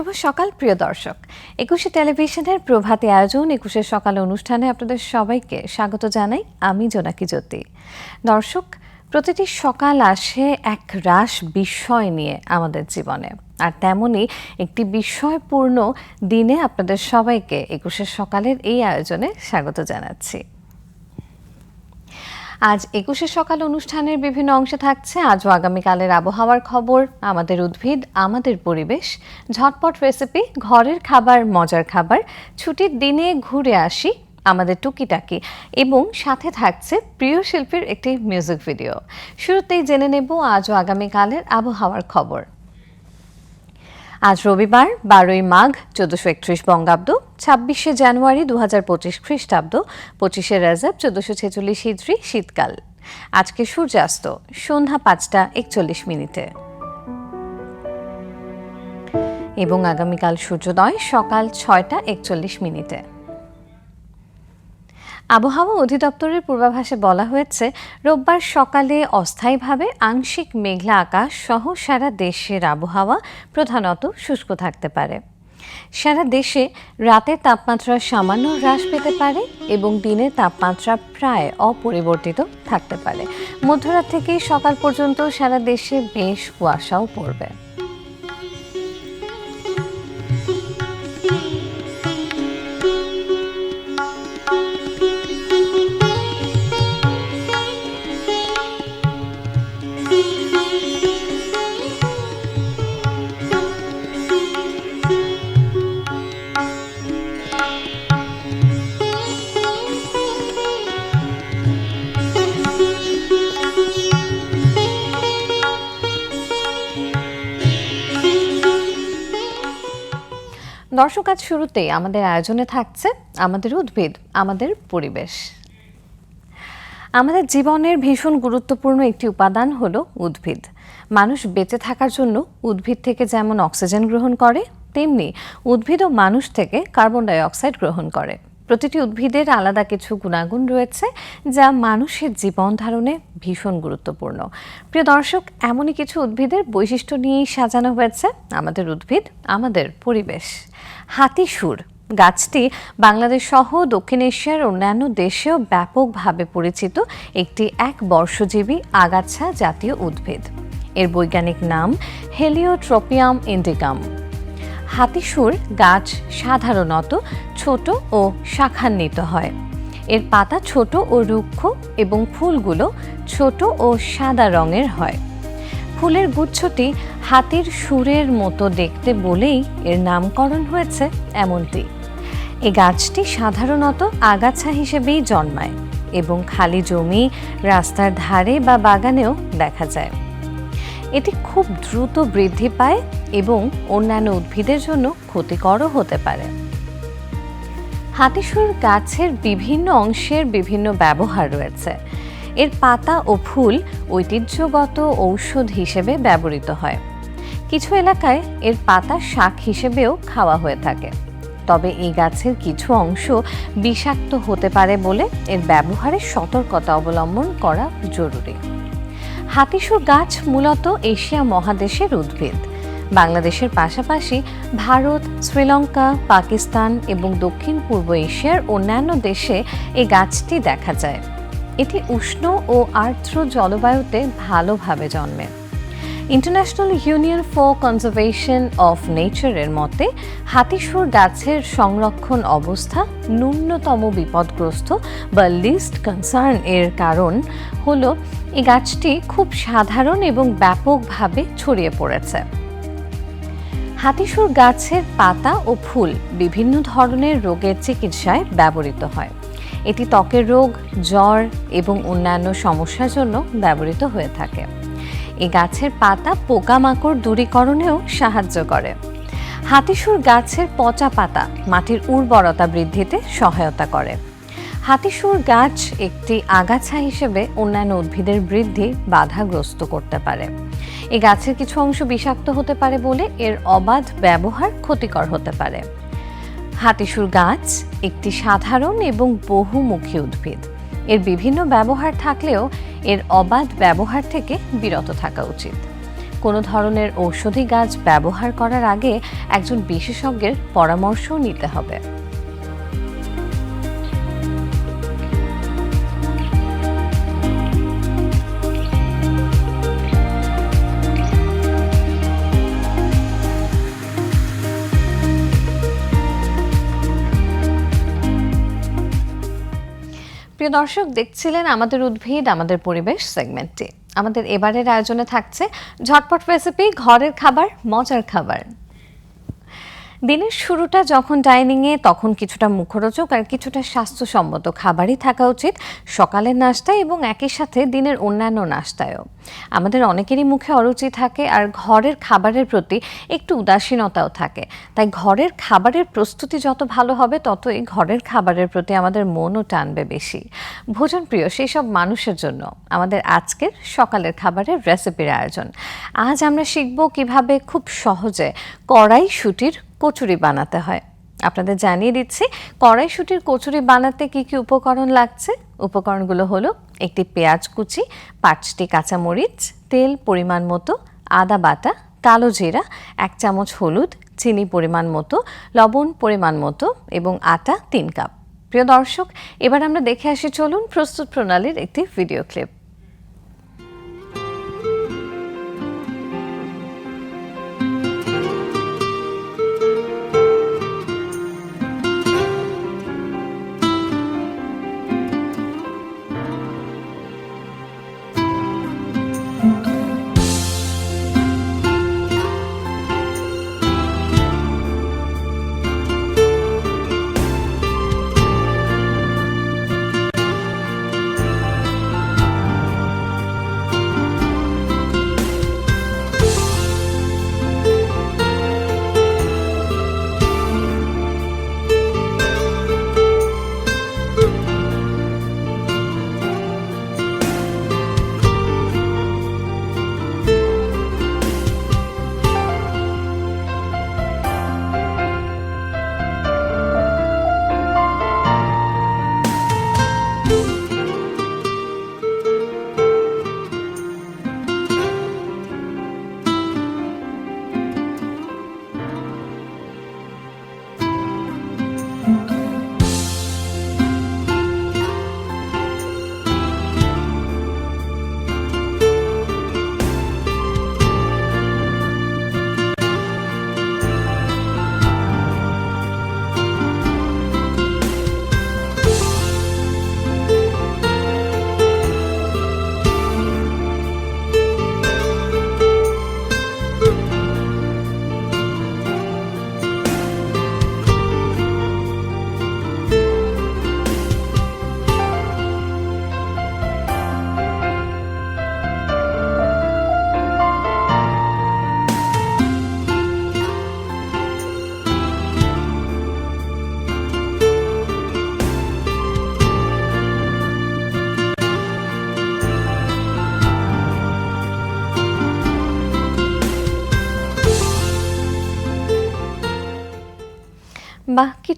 শুভ সকাল, প্রিয় দর্শক। একুশে টেলিভিশনের প্রভাতে আয়োজন একুশে সকাল অনুষ্ঠানে আপনাদের সবাইকে স্বাগত জানাই আমি জোনাকি জ্যোতি। দর্শক, প্রতিটি সকাল আসে এক রাস বিস্ময় নিয়ে আমাদের জীবনে। আর তেমনই একটি বিস্ময়পূর্ণ দিনে আপনাদের সবাইকে একুশে সকালের এই আয়োজনে স্বাগত জানাচ্ছি। আজ একুশে সকাল অনুষ্ঠানের বিভিন্ন অংশে থাকছে আজও আগামীকালের আবহাওয়ার খবর, আমাদের উদ্ভিদ, আমাদের পরিবেশ, ঝটপট রেসিপি, ঘরের খাবার, মজার খাবার, ছুটির দিনে ঘুরে আসি আমাদের টুকিটাকি এবং সাথে থাকছে প্রিয় শিল্পীর একটি মিউজিক ভিডিও। শুরুতেই জেনে নেব আজও আগামীকালের আবহাওয়ার খবর। আজ রবিবার, বারোই মাঘ, চোদ্দশো একত্রিশ বঙ্গাব্দ, ছাব্বিশে জানুয়ারি দু হাজার পঁচিশ খ্রিস্টাব্দ, পঁচিশে রাজাব, চোদ্দশো ছেচল্লিশ হিজড়ি শীতকাল। আজকে সূর্যাস্ত, সন্ধ্যা পাঁচটা একচল্লিশ মিনিটে। এবং আগামীকাল সূর্যোদয় সকাল ছয়টা একচল্লিশ মিনিটে। আবহাওয়া অধিদপ্তরের পূর্বাভাসে বলা হয়েছে, রোববার সকালে অস্থায়ীভাবে আংশিক মেঘলা আকাশ সহ সারা দেশের আবহাওয়া প্রধানত শুষ্ক থাকতে পারে। সারা দেশে রাতের তাপমাত্রা সামান্য হ্রাস পেতে পারে এবং দিনের তাপমাত্রা প্রায় অপরিবর্তিত থাকতে পারে। মধ্যরাত থেকে সকাল পর্যন্ত সারা দেশে বেশ কুয়াশাও পড়বে। দর্শক আজ শুরুতেই আমাদের আয়োজনে থাকছে আমাদের উদ্ভিদ, আমাদের পরিবেশ। আমাদের জীবনের ভীষণ গুরুত্বপূর্ণ একটি উপাদান হল উদ্ভিদ। মানুষ বেঁচে থাকার জন্য উদ্ভিদ থেকে যেমন অক্সিজেন গ্রহণ করে, তেমনি উদ্ভিদ ও মানুষ থেকে কার্বন ডাইঅক্সাইড গ্রহণ করে। প্রতিটি উদ্ভিদের আলাদা কিছু গুণাগুণ রয়েছে যা মানুষের জীবন ধারণে ভীষণ গুরুত্বপূর্ণ। প্রিয় দর্শক, এমনই কিছু উদ্ভিদের বৈশিষ্ট্য নিয়েই সাজানো হয়েছে আমাদের উদ্ভিদ, আমাদের পরিবেশ। হাতিসুর গাছটি বাংলাদেশ সহ দক্ষিণ এশিয়ার অন্যান্য দেশেও ব্যাপকভাবে পরিচিত একটি এক বর্ষজীবী আগাছা জাতীয় উদ্ভিদ। এর বৈজ্ঞানিক নাম হেলিওট্রোপিয়াম ইন্ডিকাম হাতিসুর গাছ সাধারণত ছোট ও শাখান্বিত হয়। এর পাতা ছোট ও রুক্ষ এবং ফুলগুলো ছোট ও সাদা রঙের হয়। ফুলের গুচ্ছটি হাতির সুরের মতো দেখতে বলেই এর নামকরণ হয়েছে এমনটি। এই গাছটি সাধারণত আগাছা হিসেবেই জন্মায় এবং খালি জমি, রাস্তার ধারে বা বাগানেও দেখা যায়। এটি খুব দ্রুত বৃদ্ধি পায় এবং অন্যান্য উদ্ভিদের জন্য ক্ষতিকরও হতে পারে। হাতিসুর গাছের বিভিন্ন অংশের বিভিন্ন ব্যবহার রয়েছে। এর পাতা ও ফুল ঐতিহ্যগত ঔষধ হিসেবে ব্যবহৃত হয়। কিছু এলাকায় এর পাতা শাক হিসেবেও খাওয়া হয়ে থাকে। তবে এই গাছের কিছু অংশ বিষাক্ত হতে পারে বলে এর ব্যবহারে সতর্কতা অবলম্বন করা জরুরি। হাতিসুর গাছ মূলত এশিয়া মহাদেশের উদ্ভিদ। বাংলাদেশের পাশাপাশি ভারত, শ্রীলঙ্কা, পাকিস্তান এবং দক্ষিণ পূর্ব এশিয়ার অন্যান্য দেশে এই গাছটি দেখা যায়। এটি উষ্ণ ও আর্দ্র জলবায়ুতে ভালোভাবে জন্মে। International union for conservation of নেচারের মতে, হাতিসুর গাছের সংরক্ষণ অবস্থা ন্যূনতম বিপদগ্রস্ত বা লিস্ট কনসার্ন এর কারণ হল, এই গাছটি খুব সাধারণ এবং ব্যাপকভাবে ছড়িয়ে পড়েছে। হাতিসুর গাছের পাতা ও ফুল বিভিন্ন ধরনের রোগের চিকিৎসায় ব্যবহৃত হয়। এটি ত্বকের রোগ, জ্বর এবং অন্যান্য সমস্যার জন্য ব্যবহৃত হয়ে থাকে। এই গাছের পাতা পোকামাকড় দূরীকরণেও সাহায্য করে। হাতিসুর গাছের পচা পাতা মাটির উর্বরতা বৃদ্ধিতে সহায়তা করে। হাতিসুর গাছ একটি আগাছা হিসেবে অন্যান্য উদ্ভিদের বৃদ্ধি বাধাগ্রস্ত করতে পারে। এ গাছের কিছু অংশ বিষাক্ত হতে পারে বলে এর অবাধ ব্যবহার ক্ষতিকর হতে পারে। হাতিসুর গাছ একটি সাধারণ এবং বহুমুখী উদ্ভিদ। এর বিভিন্ন ব্যবহার থাকলেও এর অবাধ ব্যবহার থেকে বিরত থাকা উচিত। কোনো ধরনের ঔষধি গাছ ব্যবহার করার আগে একজন বিশেষজ্ঞের পরামর্শও নিতে হবে। প্রিয় দর্শক, দেখছিলেন আমাদের উদ্ভিদ, আমাদের পরিবেশ সেগমেন্টটি। আমাদের এবারের আয়োজনে থাকছে ঝটপট রেসিপি ঘরের খাবার, মজার খাবার। দিনের শুরুটা যখন ডাইনিংয়ে, তখন কিছুটা মুখরোচক আর কিছুটা স্বাস্থ্যসম্মত খাবারই থাকা উচিত, সকালের নাস্তায় এবং একই সাথে দিনের অন্যান্য নাস্তায়ও। আমাদের অনেকেরই মুখে অরুচি থাকে আর ঘরের খাবারের প্রতি একটু উদাসীনতাও থাকে। তাই ঘরের খাবারের প্রস্তুতি যত ভালো হবে, ততই ঘরের খাবারের প্রতি আমাদের মনও টানবে বেশি। ভোজন প্রিয় সেই সব মানুষের জন্য আমাদের আজকের সকালের খাবারের রেসিপির আয়োজন। আজ আমরা শিখব কীভাবে খুব সহজে কড়াইশুটির কচুরি বানাতে হয়। আপনাদের জানিয়ে দিচ্ছি, কড়াইশুটির কচুরি বানাতে কি কি উপকরণ লাগছে? উপকরণগুলো হলো একটি পেঁয়াজ কুচি, পাঁচটি কাঁচামরিচ, তেল পরিমাণ মতো, আদা বাটা, কালো জিরা, এক চামচ হলুদ, চিনি পরিমাণ মতো, লবণ পরিমাণ মতো এবং আটা তিন কাপ। প্রিয় দর্শক, এবার আমরা দেখে আসি চলুন প্রস্তুত প্রণালীর একটি ভিডিও ক্লিপ।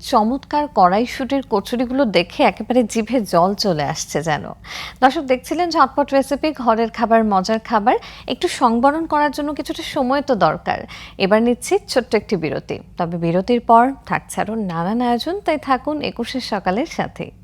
চমৎকার কড়াইশুটির কচুরিগুলো দেখে একেবারে জিভে জল চলে আসছে যেন। দর্শক, দেখছিলেন ঝটপট রেসিপি ঘরের খাবার, মজার খাবার। একটু সংবরণ করার জন্য কিছুটা সময় তো দরকার। এবার নিচ্ছি ছোট্ট একটি বিরতি। তবে বিরতির পর থাকছে আরও নানান আয়োজন, তাই থাকুন একুশের সকালের সাথে।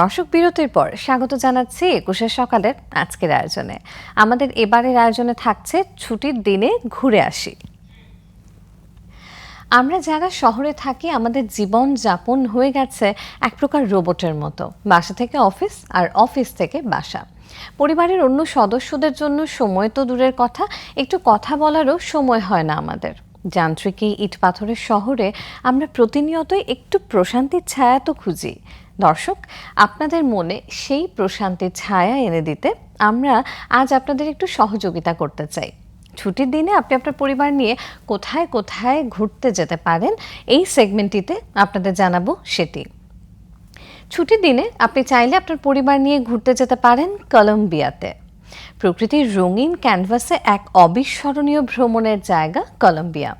দর্শক বিরতির পর স্বাগত জানাচ্ছি একুশের সকালের আজকের আয়োজনে। আমাদের এবারের আয়োজনে থাকছে ছুটির দিনে ঘুরে আসি। আমরা যারা শহরে থাকি, আমাদের জীবন যাপন হয়ে গেছে এক প্রকার রোবটের মতো। বাসা থেকে অফিস আর অফিস থেকে বাসা। পরিবারের অন্য সদস্যদের জন্য সময় তো দূরের কথা, একটু কথা বলারও সময় হয় না আমাদের। যান্ত্রিকী ইট পাথরের শহরে আমরা প্রতিনিয়তই একটু প্রশান্তির ছায়া তো খুঁজি। দর্শক, আপনাদের মনে সেই প্রশান্তির ছায়া এনে দিতে আমরা আজ আপনাদের একটু সহযোগিতা করতে চাই। ছুটির দিনে আপনি আপনার পরিবার নিয়ে কোথায় কোথায় ঘুরতে যেতে পারেন, এই সেগমেন্টটিতে আপনাদের জানাব সেটি। ছুটির দিনে আপনি চাইলে আপনার পরিবার নিয়ে ঘুরতে যেতে পারেন কলম্বিয়াতে। প্রকৃতির রঙিন ক্যানভাসে এক অবিস্মরণীয় ভ্রমণের জায়গা কলম্বিয়া।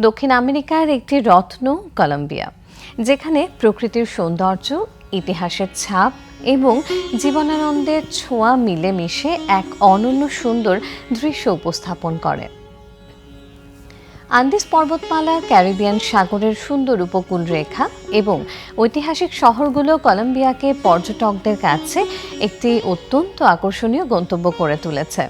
দক্ষিণ আমেরিকার একটি রত্ন কলম্বিয়া। যেখানে প্রকৃতির সৌন্দর্য, ইতিহাসের ছাপ এবং জীবনানন্দের ছোঁয়া মিলেমিশে এক অনন্য সুন্দর দৃশ্য উপস্থাপন করে। আন্দিস পর্বতমালা, ক্যারিবিয়ান সাগরের সুন্দর উপকূল রেখা এবং ঐতিহাসিক শহরগুলো কলম্বিয়াকে পর্যটকদের কাছে একটি অত্যন্ত আকর্ষণীয় গন্তব্য করে তুলেছে।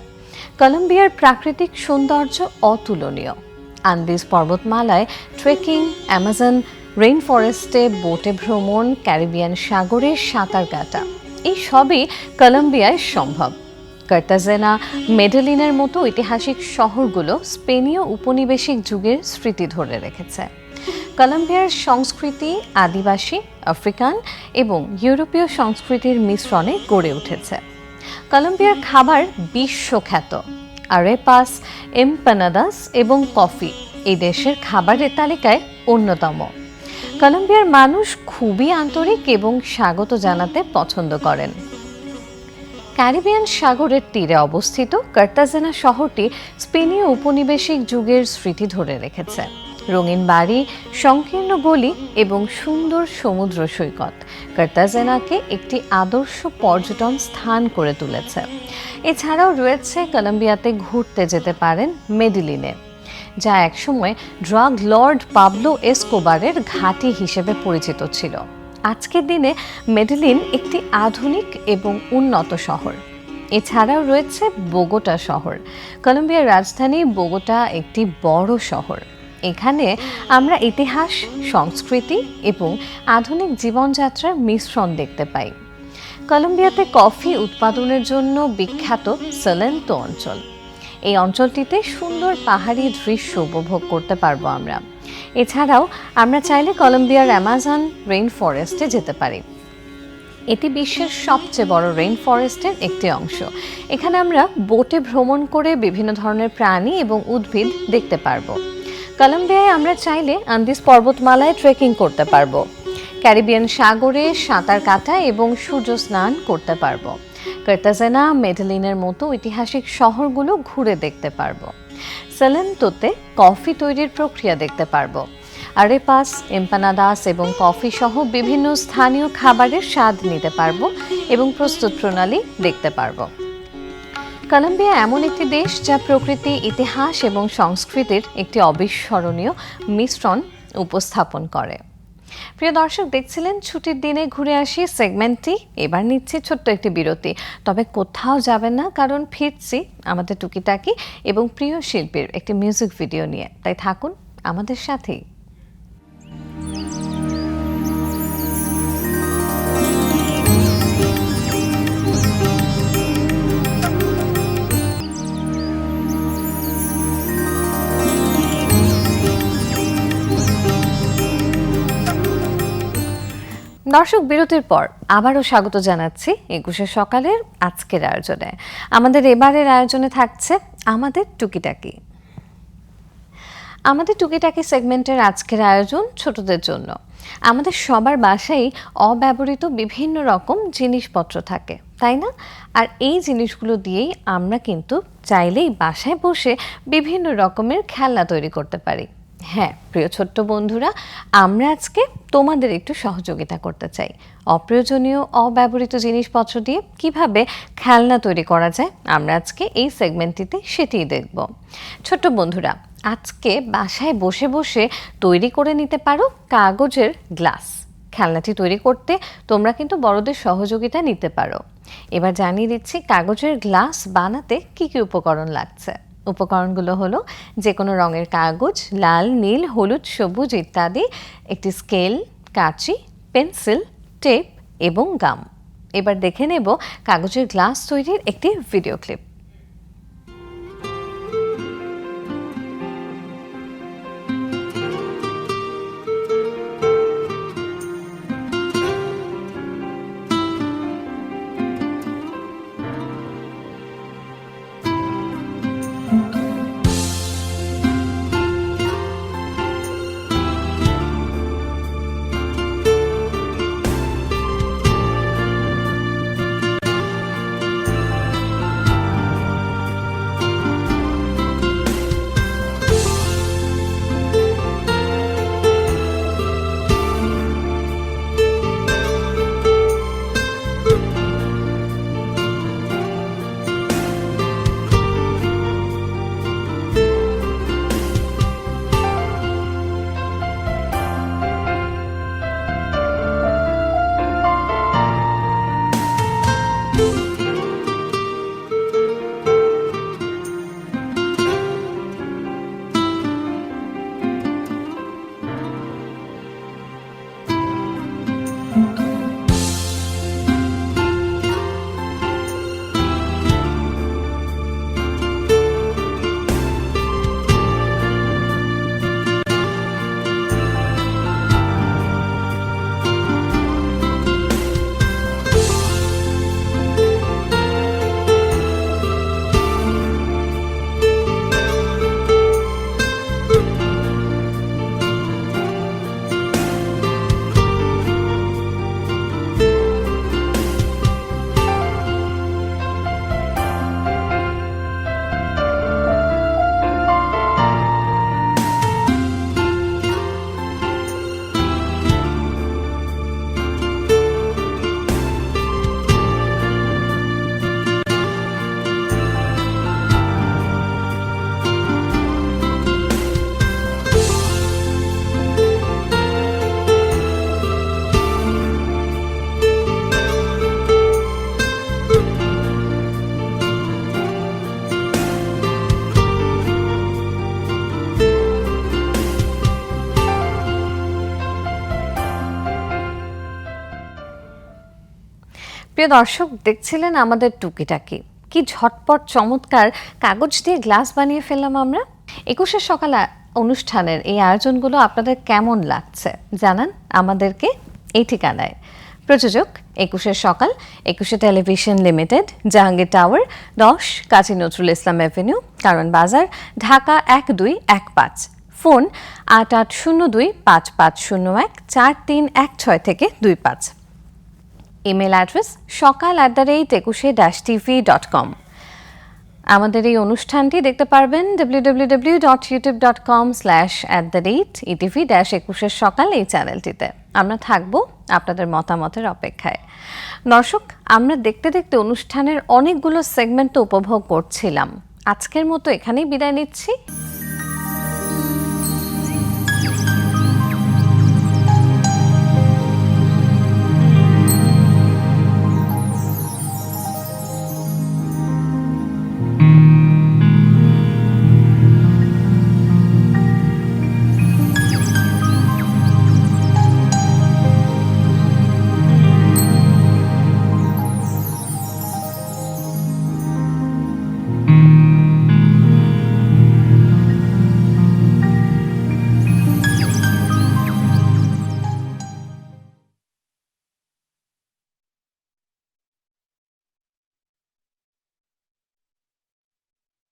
কলম্বিয়ার প্রাকৃতিক সৌন্দর্য অতুলনীয়। আন্দিস পর্বতমালায় ট্রেকিং অ্যামাজন রেইন ফরেস্টে বোটে ভ্রমণ, ক্যারিবিয়ান সাগরে সাঁতার কাটা, এই সবই কলম্বিয়ায় সম্ভব। কার্তাজেনা মেডেলিনের মতো ঐতিহাসিক শহরগুলো স্পেনীয় উপনিবেশিক যুগের স্মৃতি ধরে রেখেছে। কলম্বিয়ার সংস্কৃতি আদিবাসী, আফ্রিকান এবং ইউরোপীয় সংস্কৃতির মিশ্রণে গড়ে উঠেছে। কলম্বিয়ার খাবার বিশ্বখ্যাত, আরেপাস, এমপানাদাস এবং কফি এই দেশের খাবারের তালিকায় অন্যতম। কলম্বিয়ার মানুষ খুবই আন্তরিক এবং স্বাগত জানাতে পছন্দ করেন। ক্যারিবিয়ান সাগরের তীরে অবস্থিত কার্তাজেনা শহরটি স্পেনীয় উপনিবেশিক যুগের স্মৃতি ধরে রেখেছে। রঙিন বাড়ি, সংকীর্ণ গলি এবং সুন্দর সমুদ্র সৈকত কার্তাজেনাকে একটি আদর্শ পর্যটন স্থান করে তুলেছে। এছাড়াও রয়েছে কলম্বিয়াতে ঘুরতে যেতে পারেন মেডিলিনে। যা একসময় ড্রাগ লর্ড পাবলো এসকোবারের ঘাঁটি হিসেবে পরিচিত ছিল। আজকের দিনে মেডেলিন একটি আধুনিক এবং উন্নত শহর। এছাড়াও রয়েছে বোগোটা শহর। কলম্বিয়ার রাজধানী বোগোটা একটি বড় শহর। এখানে আমরা ইতিহাস, সংস্কৃতি এবং আধুনিক জীবনযাত্রার মিশ্রণ দেখতে পাই। কলম্বিয়াতে কফি উৎপাদনের জন্য বিখ্যাত সেলেন্তো অঞ্চল। এই অঞ্চলটিতে সুন্দর পাহাড়ি দৃশ্য উপভোগ করতে পারব আমরা। এছাড়াও আমরা চাইলে কলম্বিয়ার অ্যামাজন রেইন ফরেস্টে যেতে পারি। এটি বিশ্বের সবচেয়ে বড় রেইন ফরেস্টের একটি অংশ। এখানে আমরা বোটে ভ্রমণ করে বিভিন্ন ধরনের প্রাণী এবং উদ্ভিদ দেখতে পারব। কলম্বিয়ায় আমরা চাইলে আন্দিস পর্বতমালায় ট্রেকিং করতে পারব। ক্যারিবিয়ান সাগরে সাঁতার কাটা এবং সূর্য স্নান করতে পারব। কার্তাজেনা মেডেলিনের মতো ঐতিহাসিক শহরগুলো ঘুরে দেখতে পারব। সেলেন্টোতে কফি তৈরির প্রক্রিয়া দেখতে পারব। আরেপাস, এম্পানাদাস এবং কফি সহ বিভিন্ন স্থানীয় খাবারের স্বাদ নিতে পারব এবং প্রস্তুত প্রণালী দেখতে পারব। কলম্বিয়া এমন একটি দেশ যা প্রকৃতি, ইতিহাস এবং সংস্কৃতির একটি অবিস্মরণীয় মিশ্রণ উপস্থাপন করে। প্রিয় দর্শক, দেখছিলেন ছুটির দিনে ঘুরে আসি সেগমেন্টটি। এবার নিচ্ছি ছোট্ট একটি বিরতি। তবে কোথাও যাবেন না, কারণ ফিরছি আমাদের টুকিটাকি এবং প্রিয় শিল্পীর একটি মিউজিক ভিডিও নিয়ে। তাই থাকুন আমাদের সাথেই। দর্শক বিরতির পর আবারও স্বাগত জানাচ্ছি একুশে সকালের আজকের আয়োজনে। আমাদের এবারের আয়োজনে থাকছে আমাদের টুকিটাকি। আমাদের টুকিটাকি সেগমেন্টের আজকের আয়োজন ছোটদের জন্য। আমাদের সবার বাসায় অব্যবহৃত বিভিন্ন রকম জিনিসপত্র থাকে, তাই না? আর এই জিনিসগুলো দিয়েই আমরা কিন্তু চাইলেই বাসায় বসে বিভিন্ন রকমের খেলনা তৈরি করতে পারি। হ্যাঁ প্রিয় ছোট্ট বন্ধুরা, আমরা আজকে তোমাদের একটু সহযোগিতা করতে চাই। অপ্রয়োজনীয়, অব্যবহৃত জিনিসপত্র দিয়ে কীভাবে খেলনা তৈরি করা যায়, আমরা আজকে এই সেগমেন্টটিতে সেটিই দেখব। ছোট্ট বন্ধুরা, আজকে বাসায় বসে বসে তৈরি করে নিতে পারো কাগজের গ্লাস। খেলনাটি তৈরি করতে তোমরা কিন্তু বড়দের সহযোগিতা নিতে পারো। এবার জানিয়ে দিচ্ছি কাগজের গ্লাস বানাতে কি কি উপকরণ লাগছে। উপকরণগুলো হলো যে কোনো রঙের কাগজ, লাল, নীল, হলুদ, সবুজ ইত্যাদি, একটি স্কেল, কাঁচি, পেন্সিল, টেপ এবং গাম। এবার দেখে নেব কাগজের গ্লাস তৈরির একটি ভিডিও ক্লিপ। প্রিয় দর্শক, দেখছিলেন আমাদের টুকিটাকি। কি ঝটপট চমৎকার কাগজ দিয়ে গ্লাস বানিয়ে ফেললাম আমরা? একুশের সকাল অনুষ্ঠানের এই আয়োজনগুলো আপনাদের কেমন লাগছে জানান আমাদেরকে এই ঠিকানায়। প্রযোজক একুশের সকাল, একুশে টেলিভিশন লিমিটেড, জাহাঙ্গীর টাওয়ার, দশ, কাজী নজরুল ইসলাম অ্যাভিনিউ, কারণ বাজার, ঢাকা এক দুই এক পাঁচ। ফোন আট আট শূন্য দুই পাঁচ পাঁচ শূন্য এক চার তিন এক ছয় থেকে দুই পাঁচ। Email address Sakal at the rate Ekushe dash TV dot com আমাদের এই অনুষ্ঠানটি দেখতে পারবেন W W W dot YouTube dot com slash at the rate ETV dash একুশের সকাল এই চ্যানেলটিতে আমরা থাকব আপনাদের মতামতের অপেক্ষায়। দর্শক, আমরা দেখতে দেখতে অনুষ্ঠানের অনেকগুলো সেগমেন্ট উপভোগ করছিলাম। আজকের মতো এখানেই বিদায় নিচ্ছি।